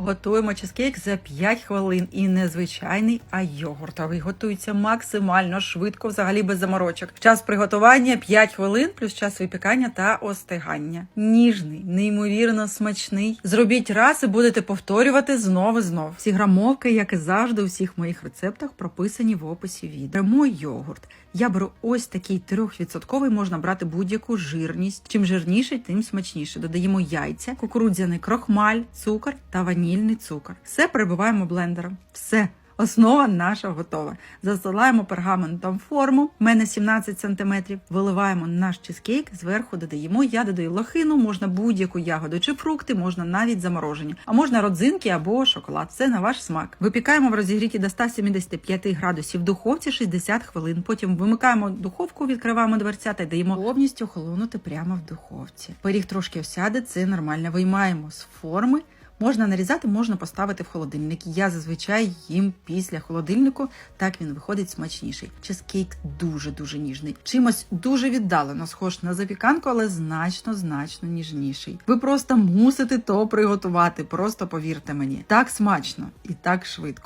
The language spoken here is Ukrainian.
Готуємо чизкейк за 5 хвилин і не звичайний, а йогуртовий. Готується максимально швидко, взагалі без заморочок. Час приготування 5 хвилин, плюс час випікання та остигання. Ніжний, неймовірно смачний. Зробіть раз і будете повторювати знов і знов. Всі грамовки, як і завжди, у всіх моїх рецептах прописані в описі відео. Беремо йогурт. Я беру ось такий 3%, можна брати будь-яку жирність. Чим жирніше, тим смачніше. Додаємо яйця, кукурудзяний крохмаль, цукор та ванільний цукор. Все перебиваємо блендером. Все. Основа наша готова. Застилаємо пергаментом форму. У мене 17 см. Виливаємо наш чизкейк, зверху додаємо. Я додаю лохину, можна будь-яку ягоду чи фрукти, можна навіть заморожені, а можна родзинки або шоколад. Це на ваш смак. Випікаємо в розігріті до 175 градусів в духовці 60 хвилин. Потім вимикаємо духовку, відкриваємо дверця та даємо повністю охолонути прямо в духовці. Пиріг трошки осяде, це нормально. Виймаємо з форми. Можна нарізати, можна поставити в холодильник. Я зазвичай їм після холодильнику, так він виходить смачніший. Чизкейк дуже дуже ніжний. Чимось дуже віддалено схож на запіканку, але значно значно ніжніший. Ви просто мусите то приготувати. Просто повірте мені, так смачно і так швидко.